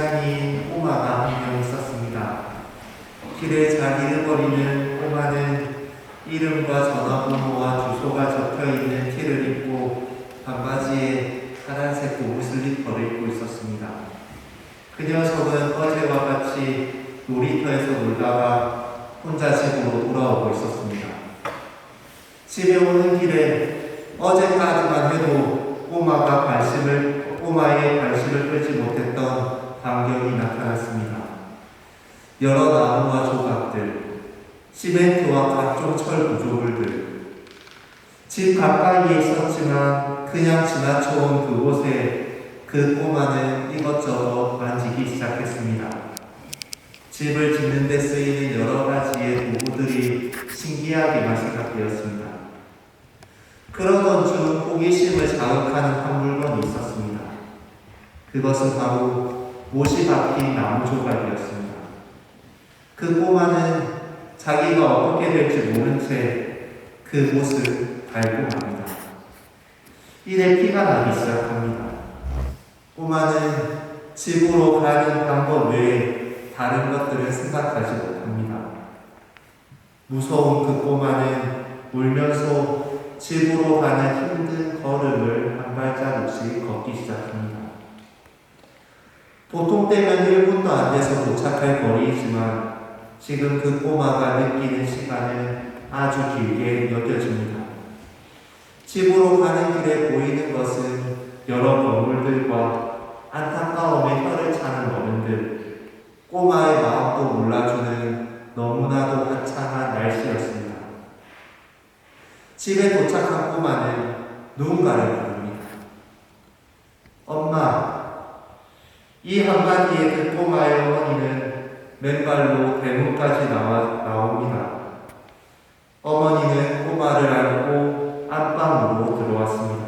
고시장인 꼬마가 한 명 있었습니다. 길에 잘 잃어버리는 꼬마는 이름과 전화번호와 주소가 적혀 있는 티를 입고 반바지에 파란색 고무 슬리퍼를 입고 있었습니다. 그 녀석은 어제와 같이 놀이터에서 놀다가 혼자 집으로 돌아오고 있었습니다. 집에 오는 길에 어제까지만 해도 꼬마가 관심을, 꼬마의 관심을 끌지 못했던 광경이 나타났습니다. 여러 나무와 조각들, 시멘트와 각종 철 구조물들, 집 가까이에 있었지만 그냥 지나쳐온 그곳에 그 꼬마는 이것저것 만지기 시작했습니다. 집을 짓는 데 쓰이는 여러 가지의 도구들이 신기하게만 생각되었습니다. 그러던 중 호기심을 자극하는 한 물건이 있었습니다. 그것은 바로 못이 박힌 나무 조각이었습니다. 그 꼬마는 자기가 어떻게 될지 모른 채 그 못을 밟고 맙니다. 이내 피가 나기 시작합니다. 꼬마는 집으로 가는 방법 외에 다른 것들을 생각하지 못합니다. 무서운 그 꼬마는 울면서 집으로 가는 힘든 걸음을 한 발자국씩 걷기 시작합니다. 보통 때면 1분도 안 돼서 도착할 거리이지만 지금 그 꼬마가 느끼는 시간은 아주 길게 여겨집니다. 집으로 가는 길에 보이는 것은 여러 건물들과 안타까움에 혀를 차는 어른들, 꼬마의 마음도 몰라주는 너무나도 화창한 날씨였습니다. 집에 도착한 꼬마는 누군가를 부릅니다. 엄마, 이 한마디에 그 꼬마의 어머니는 맨발로 대문까지 나와, 나옵니다. 어머니는 꼬마를 안고 안방으로 들어왔습니다.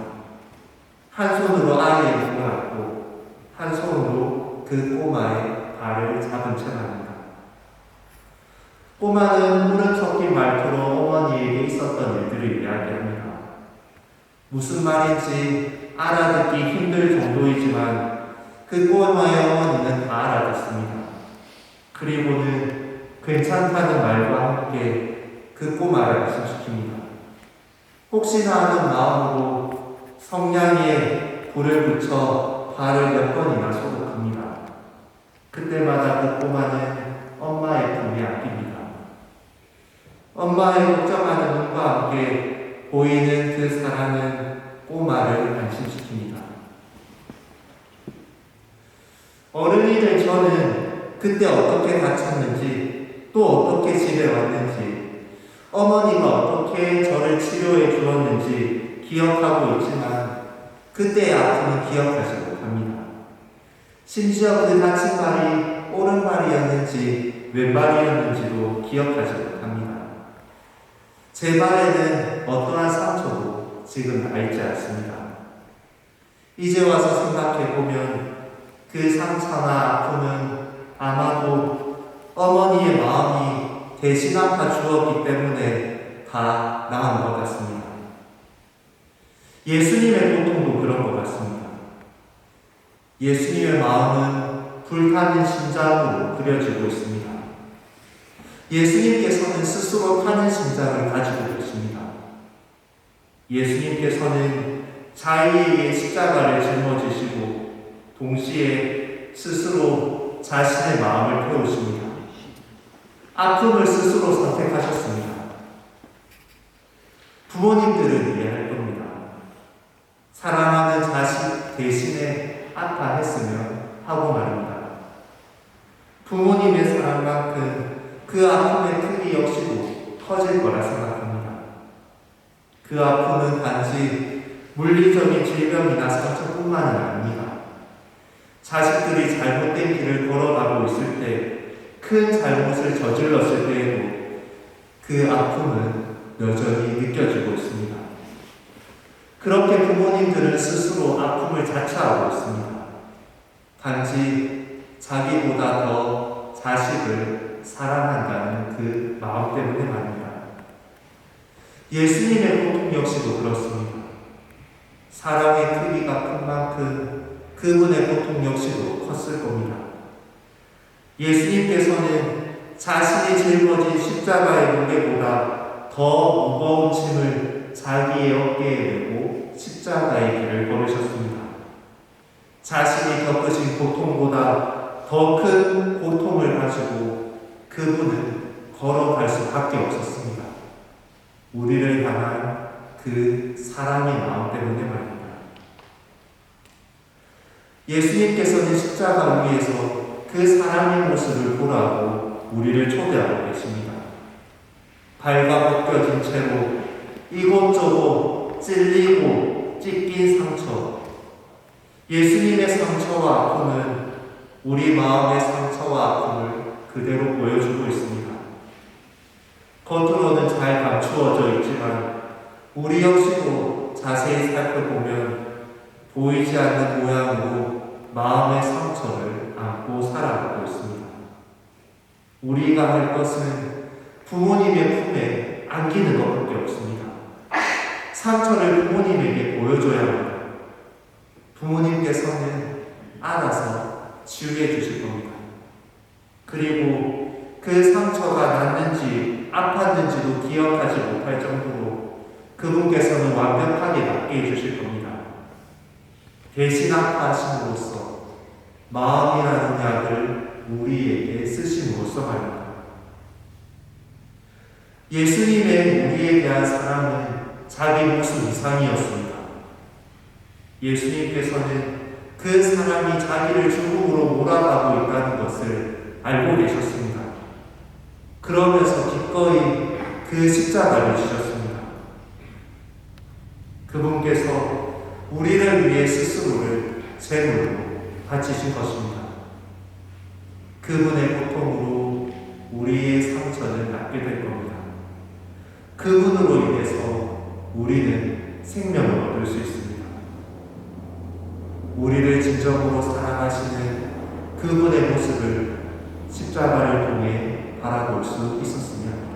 한 손으로 아이의 목을 안고 한 손으로 그 꼬마의 발을 잡은 채 납니다. 꼬마는 물음 섞인 말투로 어머니에게 있었던 일들을 이야기합니다. 무슨 말인지 알아듣기 힘들 정도이지만 그 꼬마의 어머니는 다 알아듣습니다. 그리고는 괜찮다는 말과 함께 그 꼬마를 안심시킵니다. 혹시나 하는 마음으로 성냥에 불을 붙여 발을 몇 번이나 소독합니다. 그때마다 그 꼬마는 엄마의 품에 안깁니다. 엄마의 걱정하는 눈과 함께 보이는 그 사랑은 꼬마를 안심시킵니다. 저는 그때 어떻게 다쳤는지 또 어떻게 집에 왔는지 어머니가 어떻게 저를 치료해 주었는지 기억하고 있지만 그때의 아픔은 기억하지 못합니다. 심지어 그 다친 발이 오른발이었는지 왼발이었는지도 기억하지 못합니다. 제 발에는 어떠한 상처도 지금 남있지 않습니다. 이제 와서 생각해 보면 그 상처나 아픔은 아마도 어머니의 마음이 대신 아파 주었기 때문에 다 나은 것 같습니다. 예수님의 고통도 그런 것 같습니다. 예수님의 마음은 불타는 심장으로 그려지고 있습니다. 예수님께서는 스스로 타는 심장을 가지고 계십니다. 예수님께서는 자의에게 십자가를 짊어지시고 동시에 스스로 자신의 마음을 태우십니다. 아픔을 스스로 선택하셨습니다. 부모님들은 이해할 겁니다. 사랑하는 자식 대신에 아파했으면 하고 말입니다. 부모님의 사랑만큼 그 아픔의 크기 역시도 커질 거라 생각합니다. 그 아픔은 단지 물리적인 질병이나 상처뿐만은 아닙니다. 자식들이 잘못된 길을 걸어가고 있을 때, 큰 잘못을 저질렀을 때에도 그 아픔은 여전히 느껴지고 있습니다. 그렇게 부모님들은 스스로 아픔을 자처하고 있습니다. 단지 자기보다 더 자식을 사랑한다는 그 마음 때문에 말입니다. 예수님의 고통 역시도 그렇습니다. 사랑의 크기가 큰 만큼 그분의 고통 역시도 컸을 겁니다. 예수님께서는 자신이 짊어진 십자가의 무게보다 더 무거운 짐을 자기의 어깨에 메고 십자가의 길을 걸으셨습니다. 자신이 겪으신 고통보다 더 큰 고통을 가지고 그분은 걸어갈 수밖에 없었습니다. 우리를 향한 그 사랑의 마음 때문에 말입니다. 예수님께서는 십자가 위에서 그 사랑의 모습을 보라고 우리를 초대하고 계십니다. 발과 벗겨진 채로 이곳저곳 찔리고 찢긴 상처. 예수님의 상처와 아픔은 우리 마음의 상처와 아픔을 그대로 보여주고 있습니다. 겉으로는 잘 감추어져 있지만 우리 역시도 자세히 살펴보면 보이지 않는 모양으로 마음의 상처를 안고 살아가고 있습니다. 우리가 할 것은 부모님의 품에 안기는 것밖에 없습니다. 상처를 부모님에게 보여줘야 합니다. 부모님께서는 알아서 치유해 주실 겁니다. 그리고 그 상처가 났는지 아팠는지도 기억하지 못할 정도로 그분께서는 완벽하게 낫게 해주실 겁니다. 대신 아파하심으로써 마음이라는 약을 우리에게 쓰심으로써 말입니다. 예수님의 우리에 대한 사랑은 자기 목숨 이상이었습니다. 예수님께서는 그 사람이 자기를 죽음으로 몰아가고 있다는 것을 알고 계셨습니다. 그러면서 기꺼이 그 십자가를 지셨습니다. 그분께서 우리를 위해 스스로를 제물로 바치신 것입니다. 그분의 고통으로 우리의 상처는 낫게 될 겁니다. 그분으로 인해서 우리는 생명을 얻을 수 있습니다. 우리를 진정으로 사랑하시는 그분의 모습을 십자가를 통해 바라볼 수 있었으면